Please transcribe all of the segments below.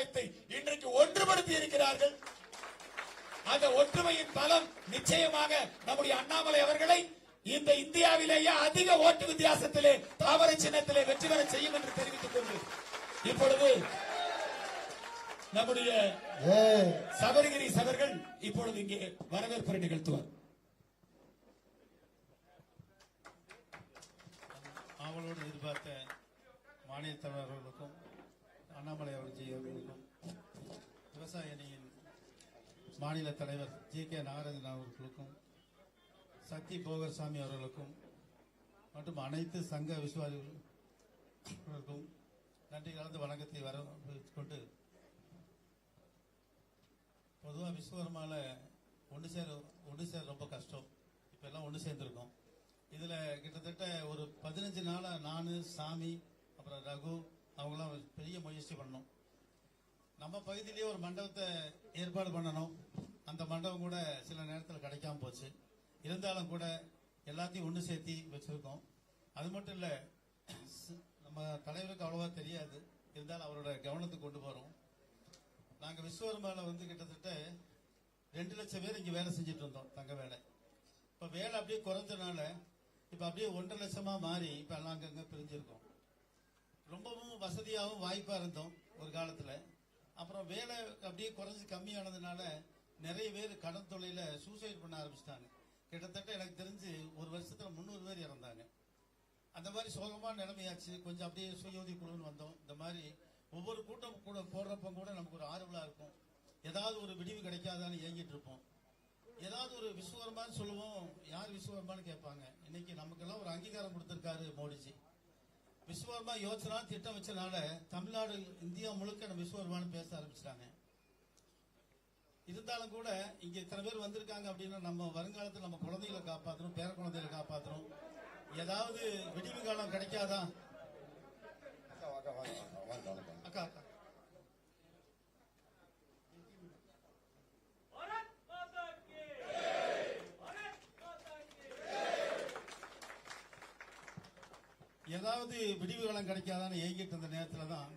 சமுதாயத்தை இன்றைக்கு ஒன்றுபடுத்தி இருக்கிறார்கள். அந்த ஒற்றுமையின் பலம் நிச்சயமாக நம்முடைய அண்ணாமலை அவர்களை இந்த இந்தியாவிலேயே அதிக ஓட்டு வித்தியாசத்திலே தாமரை சின்னத்திலே வெற்றி பெற செய்யும் என்று தெரிவித்துக் கொண்டு இப்பொழுது நம்முடைய ஏய் சபரிகிரிஸ் அவர்கள் இப்பொழுது இங்கே வரவேற்புரை நிகழ்த்துவார். ஆவலோடு எதிர்பார்த்த மாநில தலைவர் அவர்களுக்கும் அண்ணாமலை அவர்ஜி அவர்களுக்கும் விவசாய அணியின் மாநில தலைவர் ஜி கே நாகராஜன் அவர்களுக்கும் சக்தி போகர்சாமி அவர்களுக்கும் மற்றும் அனைத்து சங்க விசுவாசிகளுக்கும் நன்றி கலந்து வணக்கத்தை வர கொண்டு பொதுவாக விஸ்வகர்மாவில் ஒன்று சேர ஒன்று சேர ரொம்ப கஷ்டம். இப்போ எல்லாம் ஒன்று சேர்ந்துருக்கோம். இதில் கிட்டத்தட்ட ஒரு பதினஞ்சு நாளாக நான் சாமி அப்புறம் ரகு அவங்களாம் பெரிய முயற்சி பண்ணணும். நம்ம பகுதியிலேயே ஒரு மண்டபத்தை ஏற்பாடு பண்ணணும். அந்த மண்டபம் கூட சில நேரத்தில் கிடைக்காம போச்சு. இருந்தாலும் கூட எல்லாத்தையும் ஒன்று சேர்த்தி வச்சுருக்கோம். அது மட்டும் இல்லை நம்ம தலைவருக்கு அவ்வளோவா தெரியாது. இருந்தாலும் அவரோட கவனத்துக்கு கொண்டு போகிறோம் நாங்கள் விஸ்வகர்மால வந்து கிட்டத்தட்ட ரெண்டு லட்சம் பேர் இங்கே வேலை செஞ்சுட்டு இருந்தோம் தங்க வேலை. இப்போ வேலை அப்படியே குறைஞ்சனால இப்போ அப்படியே ஒன்றரை லட்சமாக மாறி இப்போ எல்லாம் அங்கங்க பிரிஞ்சிருக்கோம். ரொம்பவும் வசதியாகவும் வாய்ப்பாக இருந்தோம் ஒரு காலத்தில். அப்புறம் வேலை அப்படியே குறைஞ்சி கம்மியானதுனால நிறைய பேர் கடன் தொழிலில் சூசைட் பண்ண ஆரம்பிச்சிட்டாங்க. கிட்டத்தட்ட எனக்கு தெரிஞ்சு ஒரு வருஷத்தில் முந்நூறு பேர் இறந்தாங்க. அந்த மாதிரி சோகமான நிலைமையாச்சு. கொஞ்சம் அப்படியே சுயோதி குழுன்னு வந்தோம். இந்த மாதிரி ஒவ்வொரு கூட்டம் கூட போடுறப்ப கூட நமக்கு ஒரு ஆர்வலாக இருக்கும். ஏதாவது ஒரு விடிவு கிடைக்காதான்னு ஏங்கிட்டு இருப்போம். ஏதாவது ஒரு விஸ்வகர்மான்னு சொல்லுவோம். யார் விஸ்வகர்மான்னு கேட்பாங்க. இன்னைக்கு நமக்கெல்லாம் ஒரு அங்கீகாரம் கொடுத்துருக்காரு மோடிஜி. விஸ்வகர்மா யோசனா திட்டம் வச்சனால தமிழ்நாடு இந்தியா முழுக்க நம்ம விஸ்வகர்மான்னு பேச ஆரம்பிச்சிட்டாங்க. இருந்தாலும் கூட இங்க இத்தனை பேர் வந்திருக்காங்க அப்படின்னா நம்ம வருங்காலத்தில் நம்ம குழந்தைகளை காப்பாற்றணும் பேர குழந்தைகளை காப்பாற்றணும் ஏதாவது விடிவு காலம் கிடைக்காதா? அக்கா அக்கா. ஏதாவது விடிவு காலம் கிடைக்காதான்னு ஏங்கிட்டு இருந்த நேரத்துல தான்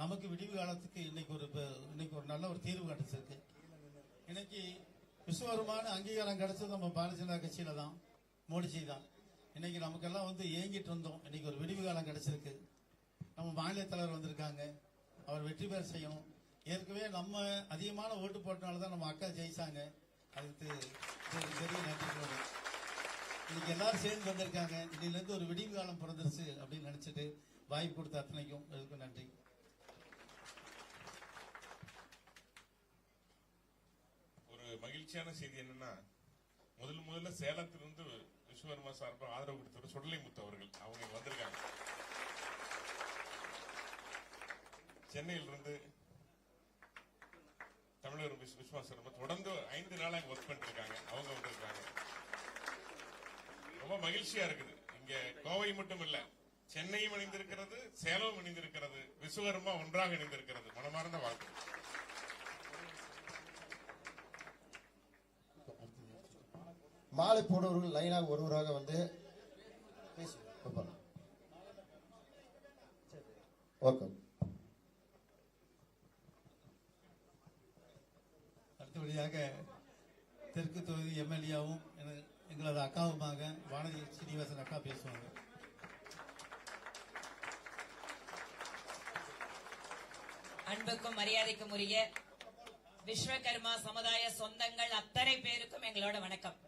நமக்கு விடிவு காலத்துக்கு இன்னைக்கு ஒரு இன்னைக்கு ஒரு நல்ல ஒரு தீர்வு கிடைச்சிருக்கு இன்னைக்கு விஸ்வகரமான அங்கீகாரம் கிடைச்சது நம்ம பாரதிய ஜனதா கட்சியில தான் மோடிஜி தான். இன்னைக்கு நமக்கெல்லாம் வந்து ஏங்கிட்டு இருந்தோம். இன்னைக்கு ஒரு விடிவு காலம் கிடைச்சிருக்கு. நம்ம மாநில தலைவர் வந்திருக்காங்க. அவர் வெற்றி பெற செய்யணும். ஏற்கனவே நம்ம அதிகமான ஓட்டு போட்டனால தான் நம்ம அக்கா ஜெயிச்சாங்க. அதுக்கு பெரிய நன்றி இன்னைக்கு எல்லாரும் சேர்ந்து வந்திருக்காங்க. இன்னிலிருந்து ஒரு விடிவு காலம் பிறந்துருச்சு அப்படின்னு நினைச்சிட்டு வாய்ப்பு கொடுத்த அத்தனைக்கும் எதுக்கும் நன்றி. ஒரு மகிழ்ச்சியான செய்தி என்னன்னா முதல் முதல்ல சேலத்திலிருந்து விஸ்வகர்மா சார்பாக ஆதரவு கொடுத்தவர் சுடலை முத்து அவர்கள். அவங்க வந்திருக்காங்க. சென்னையிலிருந்து தமிழர் விஸ்வாசர்மா தொடர்ந்து ஐந்து நாளாக ஒர்க் பண்ணிட்டு இருக்காங்க. அவங்க வந்திருக்காங்க. ரொம்ப மகிழ்ச்சியா இருக்குது. இங்க கோவை மட்டும் இல்ல சென்னையும் இணைந்திருக்கிறது சேலமும் இணைந்திருக்கிறது விஸ்வகர்மா ஒன்றாக இணைந்திருக்கிறது. மனமார்ந்த வாழ்க்கை மாலை போடுவர்கள் லைனாக ஒருவராக வந்து. ஓகே அடுத்தபடியாக தெற்கு தொகுதி எம்எல்ஏவும் எங்களது அக்காவுமாக வானதி சீனிவாசன் அக்கா பேசுவாங்க. அன்புக்கும் மரியாதைக்கும் உரிய விஸ்வகர்மா சமுதாய சொந்தங்கள் அத்தனை பேருக்கும் எங்களோட வணக்கம்.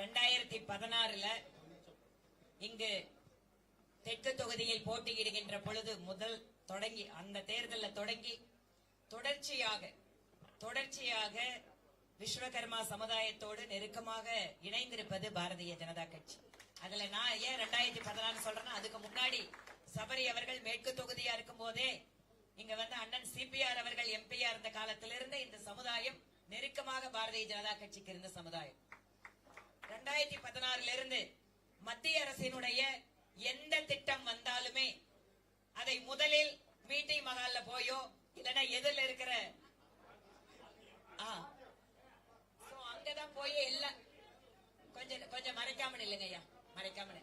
ரெண்டாயிரத்தி பதினாறுல இங்கு தெற்கு தொகுதியில் போட்டியிடுகின்ற பொழுது முதல் தொடங்கி அந்த தேர்தலில் தொடங்கி தொடர்ச்சியாக தொடர்ச்சியாக விஸ்வகர்மா சமுதாயத்தோடு நெருக்கமாக இணைந்திருப்பது பாரதிய ஜனதா கட்சி. அதுல நான் ஏன் ரெண்டாயிரத்தி பதினாறு சொல்றேன்னா அதுக்கு முன்னாடி சபரி அவர்கள் மேற்கு தொகுதியா இருக்கும் போதே இங்க வந்து அண்ணன் சிபிஆர் அவர்கள் எம்பியா இருந்த காலத்திலிருந்து இந்த சமுதாயம் நெருக்கமாக பாரதிய ஜனதா கட்சிக்கு இருந்த சமுதாயம். ரெண்டாயிரத்தி பதினாறுல இருந்து மத்திய அரசினுடைய எந்த திட்டம் வந்தாலுமே அதை முதலில் மீட்டிங் மகால்ல போயோ இல்லைன்னா எதிரில் இருக்கிற அங்கதான் போய் எல்லாம் கொஞ்சம் கொஞ்சம் மறைக்காம இல்லைங்க ஐயா. மறைக்காம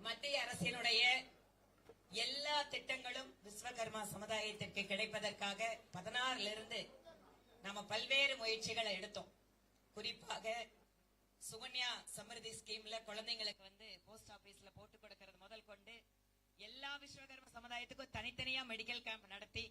மத்திய அரசினுடைய எல்லா திட்டங்களும் விஸ்வகர்மா சமுதாயத்திற்கு கிடைப்பதற்காக பதினாறுல இருந்து நாம பல்வேறு முயற்சிகளை எடுத்தோம். குறிப்பாக சுகன்யா சமிருதி ஸ்கீம்ல குழந்தைங்களுக்கு வந்து போஸ்ட் ஆபீஸ்ல போட்டு கொடுக்கறது முதல் கொண்டு எல்லா விஸ்வகர்ம சமுதாயத்துக்கும் தனித்தனியா மெடிக்கல் கேம்ப் நடத்தி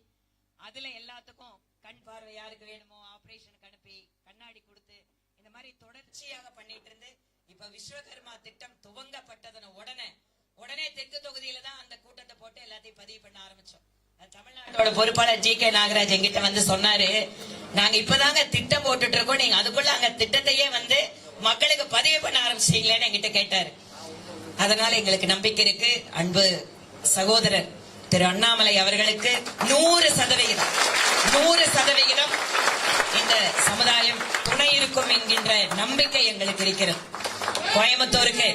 அதுல எல்லாத்துக்கும் கண் பார்வை யாருக்கு வேணுமோ ஆபரேஷனுக்கு அனுப்பி கண்ணாடி கொடுத்து இந்த மாதிரி தொடர்ச்சியாக பண்ணிட்டு இருந்து இப்ப விஸ்வகர்மா திட்டம் துவங்கப்பட்டதன உடனே உடனே தெற்கு தொகுதியில தான் அந்த கூட்டத்தை போட்டு எல்லாத்தையும் பதிவு பண்ண ஆரம்பிச்சோம். தமிழ்நாட்டோட பொறுப்பாளர் ஜி கே நாகராஜ் எங்கிட்ட வந்து சொன்னாரு நாங்க இப்பதாங்க திட்டம் போட்டுட்டு இருக்கோம். நீங்க அதுக்குள்ள அங்க திட்டத்தையே வந்து மக்களுக்கு பதிவு பண்ண ஆரம்பிச்சீங்களேன்னு என்கிட்ட கேட்டாரு. அதனால எங்களுக்கு நம்பிக்கை இருக்கு. அன்பு சகோதரர் திரு அண்ணாமலை அவர்களுக்கு நூறு சதவிகிதம். நூறு சதவிகிதம் இந்த சமுதாயம் துணை இருக்கும் என்கின்ற நம்பிக்கை எங்களுக்கு இருக்கிறது. கோயம்புத்தூருக்கு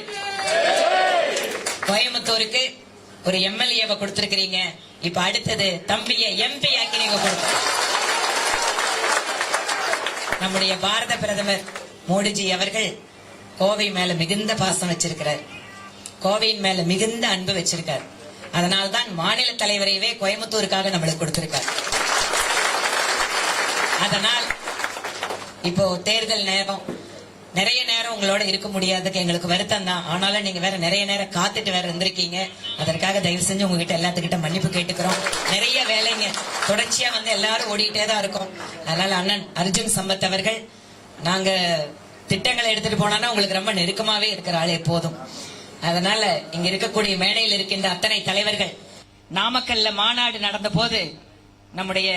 கோயம்புத்தூருக்கு ஒரு எம்எல்ஏவை கொடுத்திருக்கிறீங்க. இப்ப அடுத்தது தம்பியை எம்பி ஆக்கி நீங்க கொடுத்து நம்முடைய பாரத பிரதமர் மோடிஜி அவர்கள் கோவை மேல மிகுந்த பாசம் வச்சிருக்கிறார். கோவையின் மேல மிகுந்த அன்பு வச்சிருக்கார். அதனால்தான் மாநில தலைவரையவே கோயம்புத்தூருக்காக நம்மளுக்கு கொடுத்திருக்காரு. அதனால் இப்போ தேர்தல் நேரம் நிறைய நேரம் உங்களோட இருக்க முடியாதுக்கு எங்களுக்கு வருத்தம் தான். ஆனாலும் நீங்க வேற நிறைய நேரம் காத்துட்டு வேற இருந்திருக்கீங்க. அதற்காக தயவு செஞ்சு உங்ககிட்ட எல்லாத்துக்கிட்ட மன்னிப்பு கேட்டுக்கிறோம். நிறைய வேலைங்க. தொடர்ச்சியா வந்து எல்லாரும் ஓடிட்டே தான் இருக்கோம். அதனால அண்ணன் அர்ஜுன் சம்பத் அவர்கள் நாங்க திட்டங்களை எடுத்துட்டு போனோம்னா உங்களுக்கு ரொம்ப நெருக்கமாவே இருக்கிற ஆள் எப்போதும் அதனால இங்க இருக்கக்கூடிய மேடையில் இருக்கின்ற அத்தனை தலைவர்கள் நாமக்கல்ல மாநாடு நடந்த போது நம்முடைய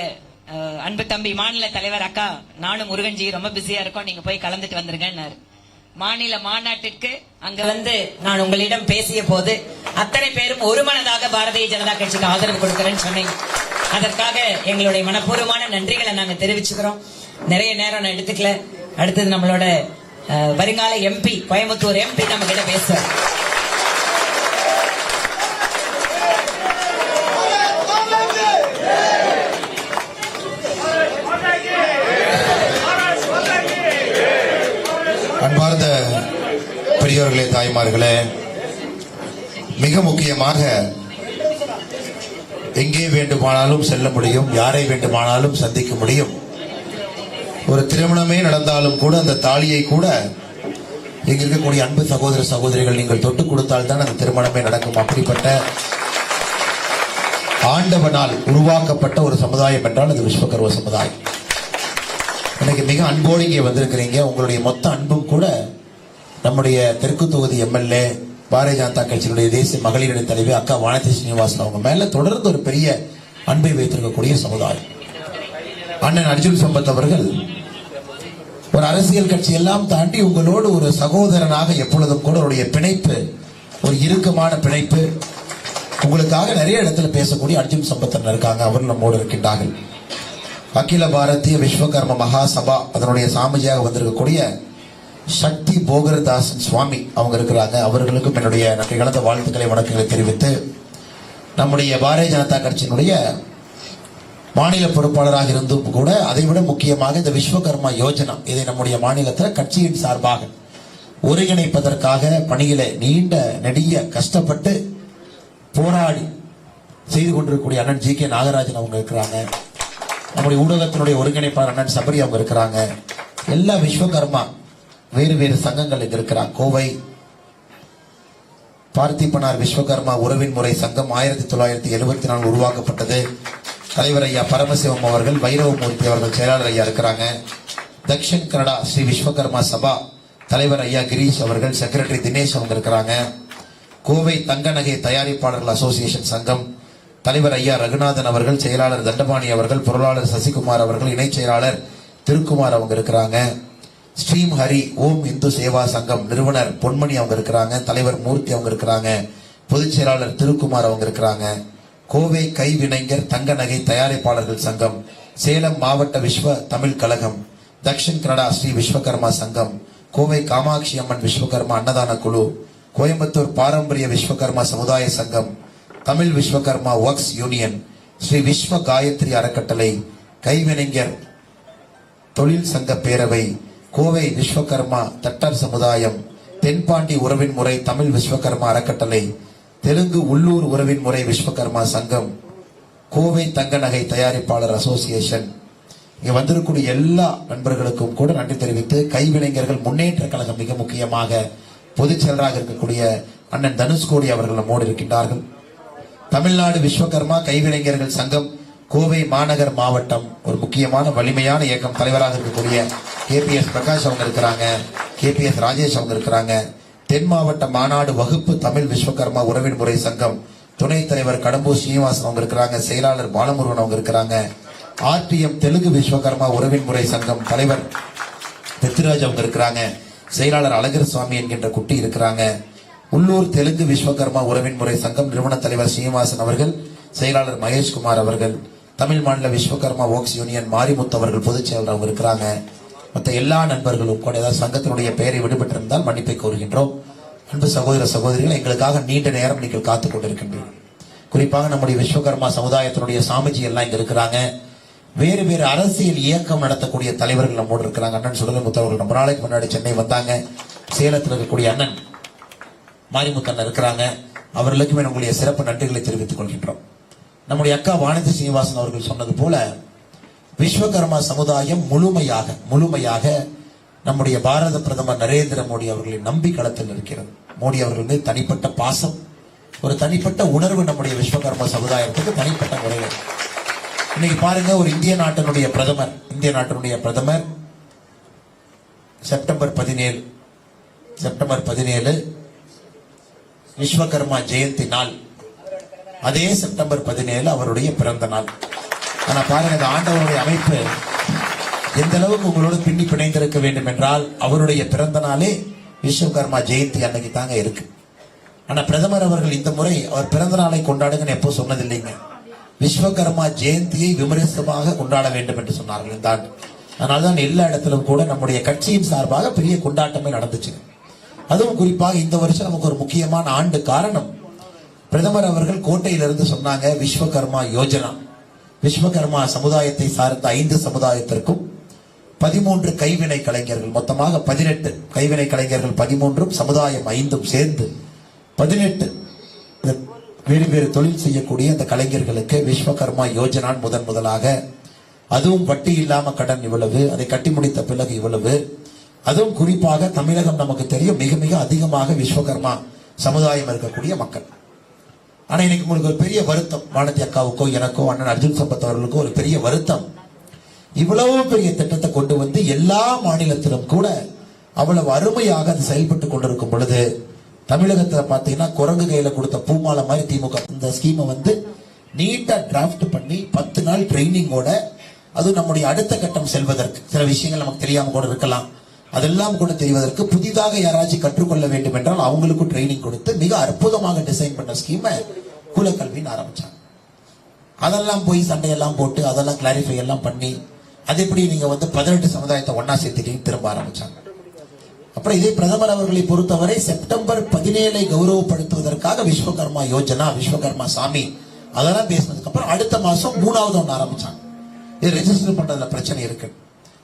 அன்பு தம்பி மாநில தலைவர் அக்கா நானும் முருகன்ஜி ரொம்ப பிஸியா இருக்கோம். நீங்க போய் கலந்துட்டு வந்துருங்கன்னாரு. மாநில மாநாட்டிற்கு அங்க வந்து நான் உங்களிடம் பேசிய போது அத்தனை பேரும் ஒருமனதாக பாரதிய ஜனதா கட்சிக்கு ஆதரவு கொடுக்கிறேன்னு சொன்னீங்க. அதற்காக எங்களுடைய மனப்பூர்வமான நன்றிகளை நாங்க தெரிவிச்சுக்கிறோம். நிறைய நேரம் நான் எடுத்துக்கல. அடுத்தது நம்மளோட வருங்கால எம்பி கோயம்புத்தூர் எம்பி நம்ம கிட்ட பேசுறாரு அன்பார்ந்த பெரியோர்களே தாய்மார்களே மிக முக்கியமாக எங்கே வேண்டுமானாலும் செல்ல முடியும் யாரை வேண்டுமானாலும் சந்திக்க முடியும். ஒரு திருமணமே நடந்தாலும் கூட அந்த தாலியை கூட இங்க இருக்கக்கூடிய அன்பு சகோதர சகோதரிகள் நீங்கள் தொட்டு கொடுத்தால் தான் அந்த திருமணமே நடக்கும். அப்படிப்பட்ட ஆண்டவனால் உருவாக்கப்பட்ட ஒரு சமுதாயம் என்றால் அது விஸ்வகர்வ சமுதாயம். இன்னைக்கு மிக அன்போடு இங்கே வந்திருக்கிறீங்க. உங்களுடைய மொத்த அன்பும் கூட நம்முடைய தெற்கு தொகுதி எம்எல்ஏ பாரதிய ஜனதா கட்சியினுடைய தேசிய மகளிர் தலைவி அக்கா வானதி ஸ்ரீனிவாசன் அவங்க மேல தொடர்ந்து ஒரு பெரிய அன்பை வைத்திருக்கக்கூடிய சமுதாயம். அண்ணன் அர்ஜுன் சம்பத் அவர்கள் ஒரு அரசியல் கட்சி எல்லாம் தாண்டி உங்களோடு ஒரு சகோதரனாக எப்பொழுதும் கூட அவருடைய பிணைப்பு ஒரு இறுக்கமான பிணைப்பு. உங்களுக்காக நிறைய இடத்துல பேசக்கூடிய அர்ஜுன் சம்பத்தன் இருக்காங்க. அவர் நம்மோடு இருக்கின்றார்கள். அகில பாரதிய விஸ்வகர்ம மகா சபா அதனுடைய சாமிஜியாக வந்திருக்கக்கூடிய சக்தி போகரதாசன் சுவாமி அவங்க இருக்கிறாங்க. அவர்களுக்கும் என்னுடைய நன்றி கலந்த வாழ்த்துக்களை வணக்கங்களை தெரிவித்து நம்முடைய பாரதிய ஜனதா கட்சியினுடைய மாநில பொறுப்பாளராக இருந்தும் கூட அதைவிட முக்கியமாக இந்த விஸ்வகர்மா யோஜனா இதை நம்முடைய மாநிலத்தில் கட்சியின் சார்பாக ஒருங்கிணைப்பதற்காக பணியில நீண்ட நெடிய கஷ்டப்பட்டு போராடி செய்து கொண்டிருக்கக்கூடிய அண்ணன் ஜி கே நாகராஜன் அவங்க இருக்கிறாங்க. நம்முடைய ஊடகத்தினுடைய ஒருங்கிணைப்பாளர் அண்ணன் சபரி அவங்க இருக்கிறாங்க. எல்லா விஸ்வகர்மா வேறு வேறு சங்கங்கள் இங்க இருக்கிறாங்க. கோவை பார்த்திபனார் விஸ்வகர்மா உறவின் முறை சங்கம் ஆயிரத்தி தொள்ளாயிரத்தி எழுபத்தி நாலு உருவாக்கப்பட்டது. தலைவர் ஐயா பரமசிவம் அவர்கள் வைரவமூர்த்தி அவர்கள் செயலாளர் ஐயா இருக்கிறாங்க. தக்ஷன் கனடா ஸ்ரீ விஸ்வகர்மா சபா தலைவர் ஐயா கிரீஷ் அவர்கள் செக்ரட்டரி தினேஷ் அவங்க இருக்கிறாங்க. கோவை தங்க நகை தயாரிப்பாளர்கள் அசோசியேஷன் சங்கம் தலைவர் ஐயா ரகுநாதன் அவர்கள் செயலாளர் தண்டபாணி அவர்கள் பொருளாளர் சசிகுமார் அவர்கள் இணைச் செயலாளர் திருக்குமார் அவங்க இருக்கிறாங்க. ஸ்ரீம் ஹரி ஓம் இந்து சேவா சங்கம் நிறுவனர் பொன்மணி அவங்க இருக்கிறாங்க. தலைவர் மூர்த்தி அவங்க இருக்கிறாங்க. பொதுச் செயலாளர் திருக்குமார் அவங்க இருக்கிறாங்க. கோவை கைவினைஞர் தங்க நகை தயாரிப்பாளர்கள் சங்கம். சேலம் மாவட்ட விஸ்வ தமிழ் கழகம். தக்ஷின் கனடா ஸ்ரீ விஸ்வகர்மா சங்கம். கோவை காமாட்சி அம்மன் விஸ்வகர்மா அன்னதான குழு. கோயம்புத்தூர் பாரம்பரிய விஸ்வகர்மா சமுதாய சங்கம். தமிழ் விஸ்வகர்மா ஒர்க்ஸ் யூனியன் ஸ்ரீ விஸ்வ காயத்ரி அறக்கட்டளை கைவினைஞர் தொழில் சங்க பேரவை கோவை விஸ்வகர்மா தட்டர் சமுதாயம் தென்பாண்டி உறவின் முறை தமிழ் விஸ்வகர்மா அறக்கட்டளை தெலுங்கு உள்ளூர் உறவின் முறை விஸ்வகர்மா சங்கம் கோவை தங்க நகை தயாரிப்பாளர் அசோசியேஷன் இங்கே வந்திருக்கக்கூடிய எல்லா நண்பர்களுக்கும் கூட நன்றி தெரிவித்து கைவினைஞர்கள் முன்னேற்ற கழகம் மிக முக்கியமாக பொதுச் செயலராக இருக்கக்கூடிய அண்ணன் தனுஷ்கோடி அவர்கள் நம்மோடு இருக்கின்றார்கள். தமிழ்நாடு விஸ்வகர்மா கைவினைஞர்கள் சங்கம் கோவை மாநகர் மாவட்டம் ஒரு முக்கியமான வலிமையான இயக்கம் தலைவராக இருக்கக்கூடிய கேபிஎஸ் பிரகாஷ் அவங்க இருக்கிறாங்க கேபிஎஸ் ராஜேஷ் அவங்க இருக்கிறாங்க. தென் மாவட்ட மாநாடு வகுப்பு தமிழ் விஸ்வகர்மா உறவின் முறை சங்கம் துணைத் தலைவர் கடம்பூர் ஸ்ரீனிவாசன் அவங்க இருக்கிறாங்க செயலாளர் பாலமுருகன் அவங்க இருக்கிறாங்க. ஆர்டிஎம் தெலுங்கு விஸ்வகர்மா உறவின் முறை சங்கம் தலைவர் பிருத்திராஜ் அவங்க இருக்கிறாங்க. செயலாளர் அழகர் சுவாமி என்கின்ற குட்டி இருக்கிறாங்க. உள்ளூர் தெலுங்கு விஸ்வகர்மா உறவின் முறை சங்கம் நிறுவன தலைவர் சீனிவாசன் அவர்கள் செயலாளர் மகேஷ்குமார் அவர்கள் தமிழ் மாநில விஸ்வகர்மா ஒர்க்ஸ் யூனியன் மாரிமுத்து அவர்கள் பொதுச் செயலர் அவங்க இருக்கிறாங்க. மற்ற எல்லா நண்பர்களும் கூட ஏதாவது சங்கத்தினுடைய பெயரை விடுபட்டிருந்தால் மன்னிப்பை கோருகின்றோம். அன்பு சகோதர சகோதரிகள் எங்களுக்காக நீண்ட நேரம் நீங்கள் காத்துக் கொண்டிருக்கின்றீர்கள். குறிப்பாக நம்முடைய விஸ்வகர்மா சமுதாயத்தினுடைய சாமிஜி எல்லாம் இங்க இருக்கிறாங்க. வேறு வேறு அரசியல் இயக்கம் நடத்தக்கூடிய தலைவர்கள் நம்மோடு இருக்கிறாங்க. அண்ணன் சுடலமுத்து அவர்கள் ரொம்ப நாளைக்கு முன்னாடி சென்னை வந்தாங்க. சேலத்தில் இருக்கக்கூடிய அண்ணன் மாரிமுத்தண்ணன் இருக்கிறாங்க. அவர்களுக்குமே நம்முடைய சிறப்பு நன்றிகளை தெரிவித்துக் கொள்கின்றோம். நம்முடைய அக்கா வானதி சீனிவாசன் அவர்கள் சொன்னது போல விஸ்வகர்மா சமுதாயம் முழுமையாக முழுமையாக நம்முடைய பாரத பிரதமர் நரேந்திர மோடி அவர்களின் நம்பி களத்தில் இருக்கிறது. மோடி அவர்கள் மீது தனிப்பட்ட பாசம் ஒரு தனிப்பட்ட உணர்வு நம்முடைய விஸ்வகர்மா சமுதாயத்துக்கு தனிப்பட்ட முறையில். இன்னைக்கு பாருங்க ஒரு இந்திய நாட்டினுடைய பிரதமர் இந்திய நாட்டினுடைய பிரதமர் செப்டம்பர் பதினேழு செப்டம்பர் பதினேழு விஸ்வகர்மா ஜெயந்தி நாள். அதே செப்டம்பர் பதினேழு அவருடைய பிறந்த நாள். ஆனா பாருங்க இந்த ஆண்டவருடைய அமைப்பு எந்த அளவுக்கு உங்களோட பின்னி பிணைந்திருக்க வேண்டும் என்றால் அவருடைய பிறந்த நாளே விஸ்வகர்மா ஜெயந்தி அன்னைக்கு தாங்க இருக்கு. ஆனா பிரதமர் அவர்கள் இந்த முறை அவர் பிறந்த நாளை கொண்டாடுங்கன்னு எப்போ சொன்னதில்லைங்க. விஸ்வகர்மா ஜெயந்தியை விமரிசமாக கொண்டாட வேண்டும் என்று சொன்னார்கள் இந்த ஆண்டு. அதனால்தான் எல்லா இடத்திலும் கூட நம்முடைய கட்சியின் சார்பாக பெரிய கொண்டாட்டமே நடந்துச்சு அதுவும் குறிப்பாக இந்த வருஷம் நமக்கு ஒரு முக்கியமான ஆண்டு காரணம். பிரதமர் அவர்கள் கோட்டையிலிருந்து சொன்னாங்க விஸ்வகர்மா யோஜனா. விஸ்வகர்மா சமுதாயத்தை சார்ந்த ஐந்து சமுதாயத்திற்கும் பதிமூன்று கைவினை கலைஞர்கள் மொத்தமாக பதினெட்டு கைவினை கலைஞர்கள் பதிமூன்றும் சமுதாயம் ஐந்தும் சேர்ந்து பதினெட்டு வேறு வேறு தொழில் செய்யக்கூடிய இந்த கலைஞர்களுக்கு விஸ்வகர்மா யோஜனான் முதன் முதலாக. அதுவும் வட்டி இல்லாம கடன் இவ்வளவு அதை கட்டி முடித்த பிறகு இவ்வளவு. அதுவும் குறிப்பாக தமிழகம் நமக்கு தெரியும் மிக மிக அதிகமாக விஸ்வகர்மா சமுதாயம் இருக்கக்கூடிய மக்கள். ஆனா இன்னைக்கு உங்களுக்கு ஒரு பெரிய வருத்தம் வானதி அக்காவுக்கோ எனக்கோ அண்ணன் அர்ஜுன் சம்பத் அவர்களுக்கோ ஒரு பெரிய வருத்தம். இவ்வளவு பெரிய திட்டத்தை கொண்டு வந்து எல்லா மாநிலத்திலும் கூட அவ்வளவு அருமையாக அது செயல்பட்டு கொண்டிருக்கும் பொழுது தமிழகத்துல பாத்தீங்கன்னா குரங்கு கையில கொடுத்த பூமாலை மாதிரி திமுக இந்த ஸ்கீமை வந்து நீட்டா டிராஃப்ட் பண்ணி பத்து நாள் ட்ரைனிங்கோட அது நம்முடைய அடுத்த கட்டம் செல்வதற்கு. சில விஷயங்கள் நமக்கு தெரியாம கூட இருக்கலாம். அதெல்லாம் கூட தெரிவதற்கு புதிதாக யாராச்சும் கற்றுக்கொள்ள வேண்டும் என்றால் அவங்களுக்கும் ட்ரைனிங் கொடுத்து மிக அற்புதமாக டிசைன் பண்ண ஸ்கீமை குலக்கல்வின்னு ஆரம்பிச்சாங்க. அதெல்லாம் போய் சண்டையெல்லாம் போட்டு அதெல்லாம் கிளாரிஃபை எல்லாம் பண்ணி அது எப்படி நீங்க வந்து பதினெட்டு சமுதாயத்தை ஒன்னா சேர்த்துட்டீங்க திரும்ப ஆரம்பிச்சாங்க. அப்புறம் இதே பிரதமர் அவர்களை பொறுத்தவரை செப்டம்பர் பதினேழை கௌரவப்படுத்துவதற்காக விஸ்வகர்மா யோஜனா விஸ்வகர்மா சாமி அதெல்லாம் பேசினதுக்கு அப்புறம் அடுத்த மாசம் மூணாவது ஒன்று ஆரம்பிச்சாங்க. இது ரெஜிஸ்டர் பண்றதுல பிரச்சனை இருக்கு.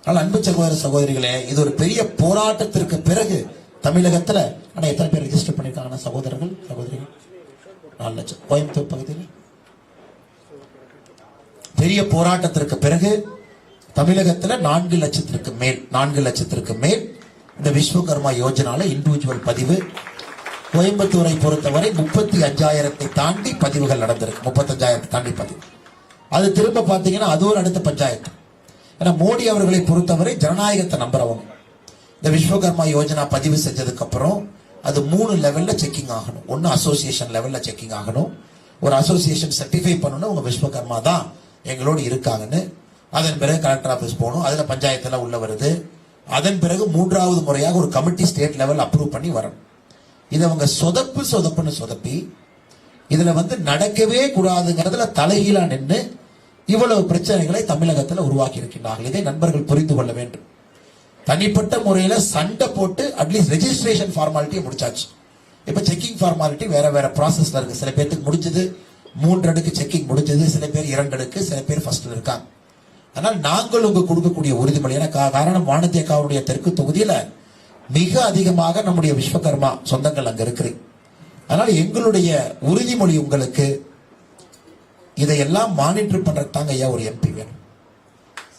ஆனால் அன்பு சகோதர சகோதரிகளே இது ஒரு பெரிய போராட்டத்திற்கு பிறகு தமிழகத்தில் ஆனால் எத்தனை பேர் ரெஜிஸ்டர் பண்ணியிருக்காங்க சகோதரர்கள் சகோதரிகள்? நாலு லட்சம். கோயம்புத்தூர் பகுதியில்? பெரிய போராட்டத்திற்கு பிறகு தமிழகத்தில் நான்கு லட்சத்திற்கு மேல் நான்கு லட்சத்திற்கு மேல் இந்த விஸ்வகர்மா யோஜனால இண்டிவிஜுவல் பதிவு கோயம்புத்தூரை பொறுத்தவரை முப்பத்தி அஞ்சாயிரத்தை தாண்டி பதிவுகள் நடந்திருக்கு. முப்பத்தஞ்சாயிரத்தை தாண்டி பதிவு. அது திரும்ப பார்த்தீங்கன்னா அது ஒரு அடுத்த பஞ்சாயத்து. ஏன்னா மோடி அவர்களை பொறுத்தவரை ஜனநாயகத்தை நம்புறவங்க. இந்த விஸ்வகர்மா யோஜனா பதிவு செஞ்சதுக்கு அப்புறம் அது மூணு லெவல்ல செக்கிங் ஆகணும். ஒன்னு அசோசியேஷன் லெவல்ல செக்கிங் ஆகணும். ஒரு அசோசியேஷன் சர்டிஃபை பண்ணணும் உங்க விஸ்வகர்மா தான் எங்களோடு இருக்காங்கன்னு. அதன் பிறகு கலெக்டர் ஆஃபீஸ் போகணும். அதுல பஞ்சாயத்துல உள்ள வருது. அதன் பிறகு மூன்றாவது முறையாக ஒரு கமிட்டி ஸ்டேட் லெவல் அப்ரூவ் பண்ணி வரணும். இதை அவங்க சொதப்பு சொதப்புன்னு சொதப்பி இதுல வந்து நடக்கவே கூடாதுங்கிறதுல தலைகீழா நின்று இவ்வளவு பிரச்சனைகளை தமிழகத்தில் உருவாக்கி இருக்கின்றார்கள் இதை நண்பர்கள் புரிந்து கொள்ள வேண்டும். தனிப்பட்ட முறையில சண்டை போட்டு அட்லீஸ்ட் ரெஜிஸ்ட்ரேஷன் ஃபார்மாலிட்டியை முடிச்சாச்சு. இப்ப செக்கிங் ஃபார்மாலிட்டி வேற வேற ப்ராசஸ்ல இருக்கு. சில பேர்த்துக்கு முடிஞ்சது மூன்று அடுக்கு செக்கிங் முடிஞ்சது சில பேர் இரண்டு அடுக்கு சில பேர் ஃபர்ஸ்ட்ல இருக்காங்க. ஆனால் நாங்கள் உங்க கொடுக்கக்கூடிய உறுதிமொழி ஏன்னா காரணம் வானதி தெற்கு தொகுதியில மிக அதிகமாக நம்முடைய விஸ்வகர்மா சொந்தங்கள் அங்க இருக்கிறீங்க. அதனால எங்களுடைய உறுதிமொழி உங்களுக்கு இதையெல்லாம் மானிட்டர் பண்றது தாங்க ஐயா ஒரு எம்பி வேணும்.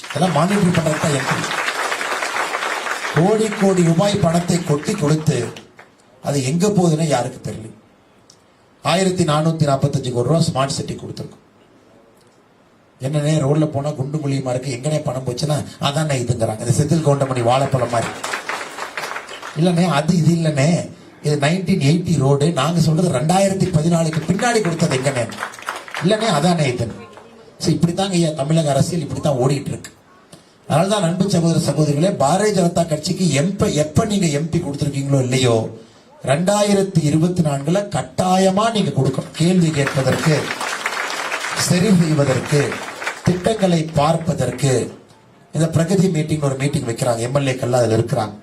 இதெல்லாம் மானிட்டர் பண்றது தான் எம்பி கோடி கோடி ரூபாய் பணத்தை கொட்டி கொடுத்து அது எங்க போகுதுன்னு யாருக்கு தெரியல. ஆயிரத்தி நானூத்தி நாற்பத்தஞ்சு கோடி ரூபா ஸ்மார்ட் சிட்டி கொடுத்துருக்கோம். என்னன்னே ரோட்ல போனா குண்டு குழியுமா இருக்கு? எங்கனே பணம் போச்சுன்னா அதானே இதுங்கிறாங்க. இந்த செந்தில் கவுண்டமணி வாழைப்பழம் மாதிரி. இல்லைண்ணே அது இது இல்லைண்ணே. இது நைன்டீன் எயிட்டி ரோடு நாங்க சொல்றது ரெண்டாயிரத்தி பதினாலுக்கு பின்னாடி கொடுத்தது எங்கண்ணே? இல்லண்ணே அதானே இது. ஸோ இப்படித்தாங்க ஐயா தமிழக அரசியல் இப்படித்தான் ஓடிட்டு இருக்கு அதனாலதான் அன்பு சகோதர சகோதரிகளே பாரதிய ஜனதா கட்சிக்கு எம்ப எப்ப நீங்க எம்பி கொடுத்துருக்கீங்களோ இல்லையோ ரெண்டாயிரத்தி இருபத்தி நான்குல கட்டாயமா நீங்க கொடுக்கணும். கேள்வி கேட்பதற்கு சரி செய்வதற்கு திட்டங்களை பார்ப்பதற்கு. இந்த பிரகதி மீட்டிங் ஒரு மீட்டிங் வைக்கிறாங்க எம்எல்ஏக்கள் அதில் இருக்கிறாங்க.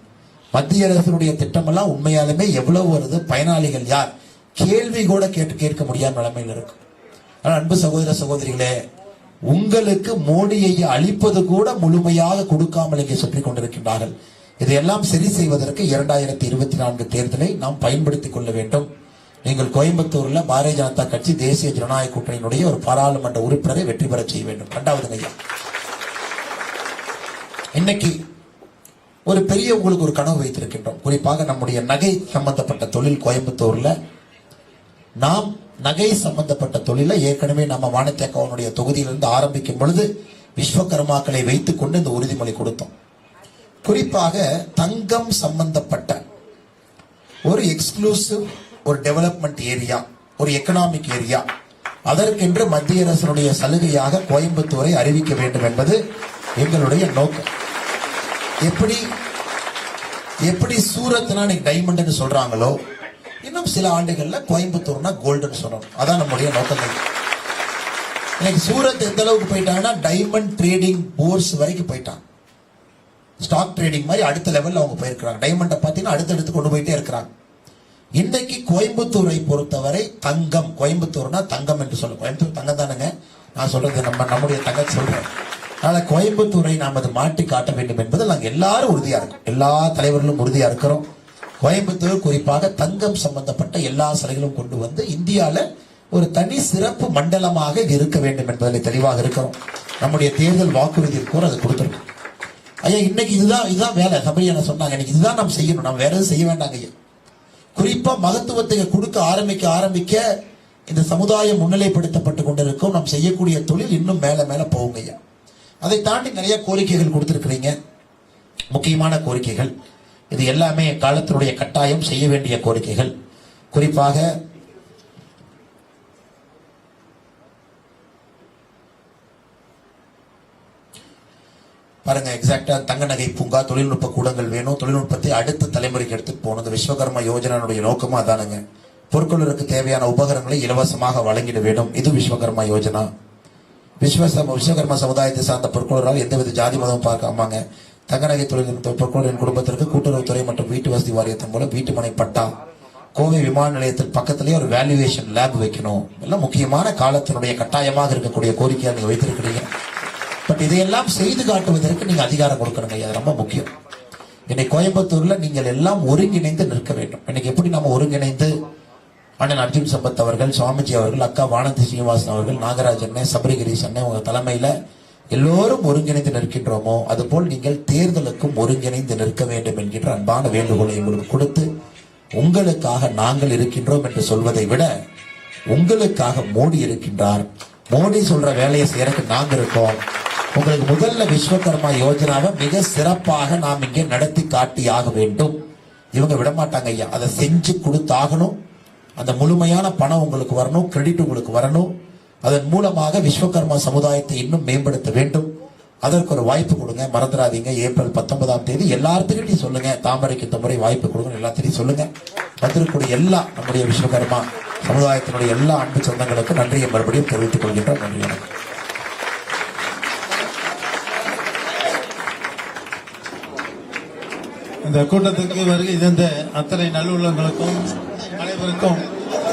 மத்திய அரசினுடைய திட்டமெல்லாம் உண்மையாலுமே எவ்வளவு வருது? பயனாளிகள் யார்? கேள்வி கூட கேட்டு கேட்க முடியாத நிலைமையில் இருக்கும் ஆனால் அன்பு சகோதர சகோதரிகளே உங்களுக்கு மோடியை அழிப்பது கூட முழுமையாக கொடுக்காமல் இங்கே சுற்றிக் கொண்டிருக்கின்றார்கள். இதையெல்லாம் சரி செய்வதற்கு இரண்டாயிரத்தி இருபத்தி நான்கு தேர்தலை நாம் பயன்படுத்திக் கொள்ள வேண்டும். நீங்கள் கோயம்புத்தூர்ல பாரதிய ஜனதா கட்சி தேசிய ஜனநாயக கூட்டணியினுடைய ஒரு பாராளுமன்ற உறுப்பினரை வெற்றி பெறச் செய்ய வேண்டும். இரண்டாவது ஐயா இன்னைக்கு ஒரு பெரிய உங்களுக்கு ஒரு கனவு வைத்திருக்கின்றோம். குறிப்பாக நம்முடைய நகை சம்பந்தப்பட்ட தொழில் கோயம்புத்தூர்ல நாம் நகை சம்பந்தப்பட்ட தொழிலை ஏற்கனவே நம்ம வானத்தேக்கவனுடைய தொகுதியிலிருந்து ஆரம்பிக்கும் பொழுது விஸ்வகர்மாக்களை வைத்துக் கொண்டு இந்த உறுதிமொழி கொடுத்தோம். குறிப்பாக தங்கம் சம்பந்தப்பட்ட ஒரு எக்ஸ்க்ளூசிவ் ஒரு டெவலப்மெண்ட் ஏரியா ஒரு எக்கனாமிக் ஏரியா அதற்கென்று மத்திய அரசனுடைய சலுகையாக கோயம்புத்தூரை அறிவிக்க வேண்டும் என்பது எங்களுடைய நோக்கம். எப்படி எப்படி சூரத்னா இன்னைக்கு டைமண்ட்னு சொல்றாங்களோ இன்னும் சில ஆண்டுகள்ல கோயம்புத்தூர்னா கோல்டுன்னு சொல்லணும் அதான் நம்முடைய நோக்கம். இன்னைக்கு சூரத் எந்த அளவுக்கு போயிட்டாங்கன்னா டைமண்ட் ட்ரேடிங் போர்ஸ் வரைக்கும் போயிட்டாங்க ஸ்டாக் ட்ரேடிங் மாதிரி அடுத்த லெவலில் அவங்க போயிருக்கிறாங்க. டைமண்டை பார்த்தீங்கன்னா அடுத்தடுத்து கொண்டு போயிட்டே இருக்கிறாங்க. இன்னைக்கு கோயம்புத்தூரை பொறுத்தவரை தங்கம் கோயம்புத்தூர்னா தங்கம் என்று சொல்லும் கோயம்புத்தூர் தங்கம் தானுங்க? நான் சொல்றது நம்ம நம்முடைய தங்க சொல்றேன். அதனால கோயம்புத்தூரை நாம் அது மாற்றி காட்ட வேண்டும் என்பதில் நாங்கள் எல்லாரும் உறுதியாக இருக்கோம். எல்லா தலைவர்களும் உறுதியாக இருக்கிறோம். கோயம்புத்தூர் குறிப்பாக தங்கம் சம்பந்தப்பட்ட எல்லா சிலைகளும் கொண்டு வந்து இந்தியால ஒரு தனி சிறப்பு மண்டலமாக இது இருக்க வேண்டும் என்பதில் தெளிவாக இருக்கிறோம். நம்முடைய தேர்தல் வாக்குறுதியில் கூட அது கொடுத்துருக்கோம். ஐயா இன்னைக்கு இதுதான் இதுதான் வேலை. சபரியான சொன்னாங்க இன்னைக்கு இதுதான் நம்ம செய்யணும். நம்ம வேற எதுவும் செய்ய வேண்டாங்க ஐயா. குறிப்பா மகத்துவத்தை கொடுக்க ஆரம்பிக்க ஆரம்பிக்க இந்த சமுதாயம் முன்னிலைப்படுத்தப்பட்டு கொண்டிருக்கும். நாம் செய்யக்கூடிய தொழில் இன்னும் மேல மேல போகுங்க ஐயா. அதை தாண்டி நிறைய கோரிக்கைகள் கொடுத்துருக்கிறீங்க. முக்கியமான கோரிக்கைகள். இது எல்லாமே காலத்தினுடைய கட்டாயம் செய்ய வேண்டிய கோரிக்கைகள். குறிப்பாக பாருங்க எக்ஸாக்டா தங்க நகை பூங்கா தொழில்நுட்ப கூடங்கள் வேணும். தொழில்நுட்பத்தை அடுத்த தலைமுறைக்கு எடுத்துட்டு போகணும். இந்த விஸ்வகர்ம யோஜனாவுடைய நோக்கமா அதானுங்க பொருட்களுக்கு தேவையான உபகரணங்களை இலவசமாக வழங்கிட வேண்டும். இது விஸ்வகர்மா யோஜனா. விஸ்வசம விஸ்வகர்ம சமுதாயத்தை சார்ந்த பொருட்களால் எந்தவித ஜாதி மதமும் பார்க்காமாங்க தங்கநகை தொழில் என் குடும்பத்திற்கு கூட்டுறவுத்துறை மற்றும் வீட்டு வசதி வாரியத்தின் மூலம் வீட்டு மனை பட்டா. கோவை விமான நிலையத்தில் பக்கத்திலேயே ஒரு வேல்யூவேஷன் லேப் வைக்கணும். எல்லாம் முக்கியமான காலத்தினுடைய கட்டாயமாக இருக்கக்கூடிய கோரிக்கையை நீங்க வைத்திருக்கிறீங்க. பட் இதையெல்லாம் செய்து காட்டுவதற்கு நீங்க அதிகாரம் கொடுக்கணுங்க. அது ரொம்ப முக்கியம். இன்னைக்கு கோயம்புத்தூர்ல நீங்கள் எல்லாம் ஒருங்கிணைந்து நிற்க வேண்டும். இன்னைக்கு எப்படி நம்ம ஒருங்கிணைந்து அண்ணன் அர்ஜுன் சம்பத் அவர்கள் சுவாமிஜி அவர்கள் அக்கா வானதி சீனிவாசன் அவர்கள் நாகராஜ் அண்ணன் சபரிகிரீஷ் அண்ணன் உங்க தலைமையில எல்லோரும் ஒருங்கிணைந்து நிற்கின்றோமோ அதுபோல் நீங்கள் தேர்தலுக்கும் ஒருங்கிணைந்து நிற்க வேண்டும் என்கின்ற அன்பான வேண்டுகோளை உங்களுக்கு கொடுத்து உங்களுக்காக நாங்கள் இருக்கின்றோம் என்று சொல்வதை விட உங்களுக்காக மோடி இருக்கின்றார். மோடி சொல்ற வேலையை செய்யறதுக்கு நாங்க இருக்கோம். உங்களுக்கு முதல்ல விஸ்வகர்மா யோஜனாவை மிக சிறப்பாக நாம் இங்கே நடத்தி காட்டியாக வேண்டும். இவங்க விடமாட்டாங்க ஐயா. அதை செஞ்சு கொடுத்தாகணும். அந்த முழுமையான பணம் உங்களுக்கு வரணும் கிரெடிட் உங்களுக்கு வரணும். அதன் மூலமாக விஸ்வகர்மா சமுதாயத்தை இன்னும் மேம்படுத்த வேண்டும். அதற்கு ஒரு வாய்ப்பு கொடுங்க. மறந்துடாதீங்க. ஏப்ரல் பத்தொன்பதாம் தேதி எல்லாத்துக்கிட்டையும் சொல்லுங்க. தாமரைக்கு இந்த முறை வாய்ப்பு கொடுங்க எல்லாத்திலையும் சொல்லுங்க. வந்திருக்கக்கூடிய எல்லா நம்முடைய விஸ்வகர்மா சமுதாயத்தினுடைய எல்லா அன்பு சொந்தங்களுக்கும் நன்றியை மறுபடியும் தெரிவித்துக் கொள்கின்றோம். நன்றி வணக்கம். இந்த கூட்டத்துக்கு வருகை தந்த அத்தனை நல்லுள்ளங்களுக்கும் அனைவருக்கும்